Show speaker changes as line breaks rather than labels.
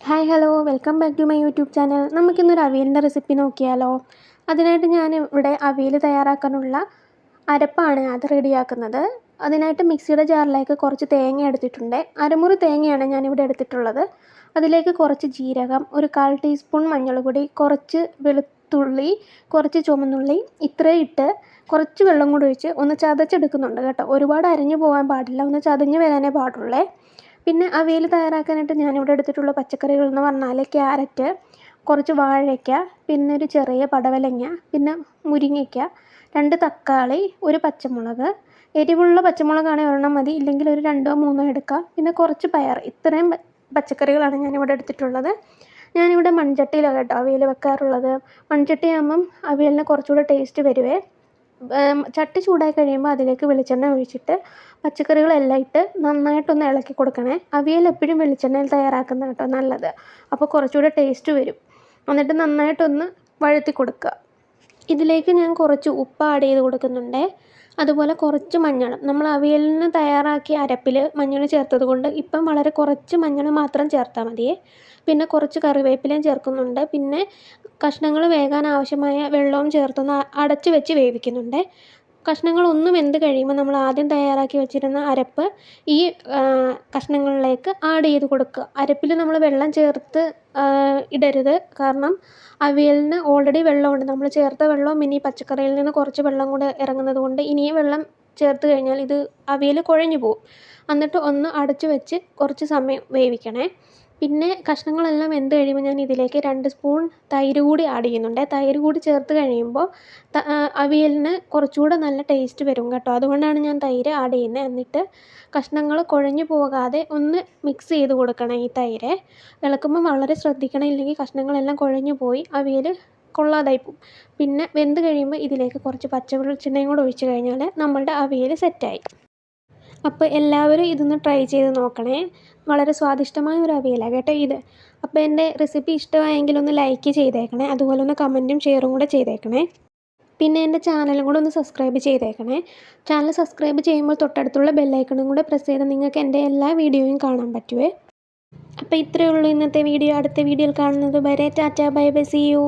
Hi hello. Welcome back to my YouTube channel. നമുക്കിന്നൊരു അവിയലിന്റെ recipe നോക്കിയാലോ? അതിനായിട്ട് ഞാൻ ഇവിടെ അവിയൽ തയ്യാറാക്കാനുള്ള അരപ്പാണ് അത് റെഡിയാക്കുന്നത്. അതിനായിട്ട് മിക്സിയുടെ ജാറിലേക്ക് കുറച്ച് തേങ്ങ എടുത്തിട്ടുണ്ട്. അരമുറി തേങ്ങയാണ് ഞാനിവിടെ എടുത്തിട്ടുള്ളത്. അതിലേക്ക് കുറച്ച് ജീരകം ഒരു കാൽ ടീസ്പൂൺ മഞ്ഞൾപൊടി കുറച്ച് വെളുത്തുള്ളി കുറച്ച് ചുമന്നുള്ളി ഇത്രയും ഇട്ട് കുറച്ച് വെള്ളം കൂടി ഒഴിച്ച് ഒന്ന് ചതച്ചെടുക്കുന്നുണ്ട് കേട്ടോ. ഒരുപാട് അരഞ്ഞു പോകാൻ പാടില്ല. ഒന്ന് ചതഞ്ഞ് വരാനേ പാടുള്ളേ. പിന്നെ അവിയൽ തയ്യാറാക്കാനായിട്ട് ഞാനിവിടെ എടുത്തിട്ടുള്ള പച്ചക്കറികൾ എന്ന് പറഞ്ഞാൽ ക്യാരറ്റ് കുറച്ച് വാഴയ്ക്ക പിന്നെ ഒരു ചെറിയ പടവലങ്ങ പിന്നെ മുരിങ്ങയ്ക്ക രണ്ട് തക്കാളി ഒരു പച്ചമുളക്. എരിവുള്ള പച്ചമുളകാണെങ്കിൽ ഒരെണ്ണം മതി ഇല്ലെങ്കിൽ ഒരു രണ്ടോ മൂന്നോ എടുക്കാം. പിന്നെ കുറച്ച് പയർ ഇത്രയും പച്ചക്കറികളാണ് ഞാനിവിടെ എടുത്തിട്ടുള്ളത്. ഞാനിവിടെ മൺചട്ടിയിലാണ് കേട്ടോ അവിയൽ വെക്കാറുള്ളത്. മൺചട്ടിയാകുമ്പം അവിയലിന് കുറച്ചുകൂടെ ടേസ്റ്റ് വരുവേ. ചട്ടി ചൂടായി കഴിയുമ്പോൾ അതിലേക്ക് വെളിച്ചെണ്ണ ഒഴിച്ചിട്ട് പച്ചക്കറികളെല്ലാം ഇട്ട് നന്നായിട്ടൊന്ന് ഇളക്കി കൊടുക്കണേ. അവിയൽ എപ്പോഴും വെളിച്ചെണ്ണയിൽ തയ്യാറാക്കുന്ന കേട്ടോ നല്ലത്. അപ്പോൾ കുറച്ചുകൂടെ ടേസ്റ്റ് വരും. എന്നിട്ട് നന്നായിട്ടൊന്ന് വഴറ്റി കൊടുക്കുക. ഇതിലേക്ക് ഞാൻ കുറച്ച് ഉപ്പ് ആഡ് ചെയ്ത് കൊടുക്കുന്നുണ്ട്. അതുപോലെ കുറച്ച് മഞ്ഞളും. നമ്മൾ അവിയലിന് തയ്യാറാക്കിയ അരപ്പിൽ മഞ്ഞൾ ചേർത്തത് കൊണ്ട് ഇപ്പം വളരെ കുറച്ച് മഞ്ഞൾ മാത്രം ചേർത്താൽ മതിയേ. പിന്നെ കുറച്ച് കറിവേപ്പിലയും ചേർക്കുന്നുണ്ട്. പിന്നെ കഷ്ണങ്ങൾ വേകാൻ ആവശ്യമായ വെള്ളവും ചേർത്തൊന്ന് അടച്ചു വെച്ച് വേവിക്കുന്നുണ്ട്. കഷ്ണങ്ങൾ ഒന്ന് വെന്ത് കഴിയുമ്പോൾ നമ്മൾ ആദ്യം തയ്യാറാക്കി വെച്ചിരുന്ന അരപ്പ് ഈ കഷ്ണങ്ങളിലേക്ക് ആഡ് ചെയ്ത് കൊടുക്കുക. അരപ്പിൽ നമ്മൾ വെള്ളം ചേർത്ത് ഇടരുത്. കാരണം അവിയലിന് ഓൾറെഡി വെള്ളമുണ്ട്. നമ്മൾ ചേർത്ത വെള്ളവും ഇനി പച്ചക്കറിയിൽ നിന്ന് കുറച്ച് വെള്ളം കൂടെ ഇറങ്ങുന്നത് കൊണ്ട് ഇനിയും വെള്ളം ചേർത്ത് കഴിഞ്ഞാൽ ഇത് അവിയൽ കുഴഞ്ഞു പോകും എന്നിട്ട് ഒന്ന് അടച്ചു വെച്ച് കുറച്ച് സമയം വേവിക്കണേ. പിന്നെ കഷ്ണങ്ങളെല്ലാം വെന്ത് കഴിയുമ്പോൾ ഞാൻ ഇതിലേക്ക് രണ്ട് സ്പൂൺ തൈര് കൂടി ആഡ് ചെയ്യുന്നുണ്ട്. തൈര് കൂടി ചേർത്ത് കഴിയുമ്പോൾ അവിയലിന് കുറച്ചുകൂടെ നല്ല ടേസ്റ്റ് വരും കേട്ടോ. അതുകൊണ്ടാണ് ഞാൻ തൈര് ആഡ് ചെയ്യുന്നത്. എന്നിട്ട് കഷ്ണങ്ങൾ കുഴഞ്ഞു പോകാതെ ഒന്ന് മിക്സ് ചെയ്ത് കൊടുക്കണം ഈ തൈര്. ഇളക്കുമ്പോൾ വളരെ ശ്രദ്ധിക്കണം. ഇല്ലെങ്കിൽ കഷ്ണങ്ങളെല്ലാം കുഴഞ്ഞു പോയി അവിയൽ കൊള്ളാതായി പോകും. പിന്നെ വെന്ത് കഴിയുമ്പോൾ ഇതിലേക്ക് കുറച്ച് പച്ച വെളിച്ചെണ്ണയും കൂടെ ഒഴിച്ച് കഴിഞ്ഞാൽ നമ്മളുടെ അവിയൽ സെറ്റായി അപ്പോൾ എല്ലാവരും ഇതൊന്ന് ട്രൈ ചെയ്ത് നോക്കണേ. വളരെ സ്വാദിഷ്ടമായ ഒരു അവിയലാണ് കേട്ടോ ഇത്. അപ്പോൾ എന്റെ റെസിപ്പി ഇഷ്ടമായെങ്കിൽ ഒന്ന് ലൈക്ക് ചെയ്തേക്കണേ. അതുപോലെ ഒന്ന് കമന്റും ഷെയറും കൂടെ ചെയ്തേക്കണേ. പിന്നെ എന്റെ ചാനലും കൂടെ ഒന്ന് സബ്സ്ക്രൈബ് ചെയ്തേക്കണേ. ചാനൽ സബ്സ്ക്രൈബ് ചെയ്യുമ്പോൾ തൊട്ടടുത്തുള്ള ബെല്ലൈക്കണും കൂടെ പ്രസ് ചെയ്ത് നിങ്ങൾക്ക് എന്റെ എല്ലാ വീഡിയോയും കാണാൻ പറ്റുമേ അപ്പോൾ ഇത്രയേ ഉള്ളൂ ഇന്നത്തെ വീഡിയോ അടുത്ത വീഡിയോയിൽ കാണുന്നത് വരെ tata bye bye see you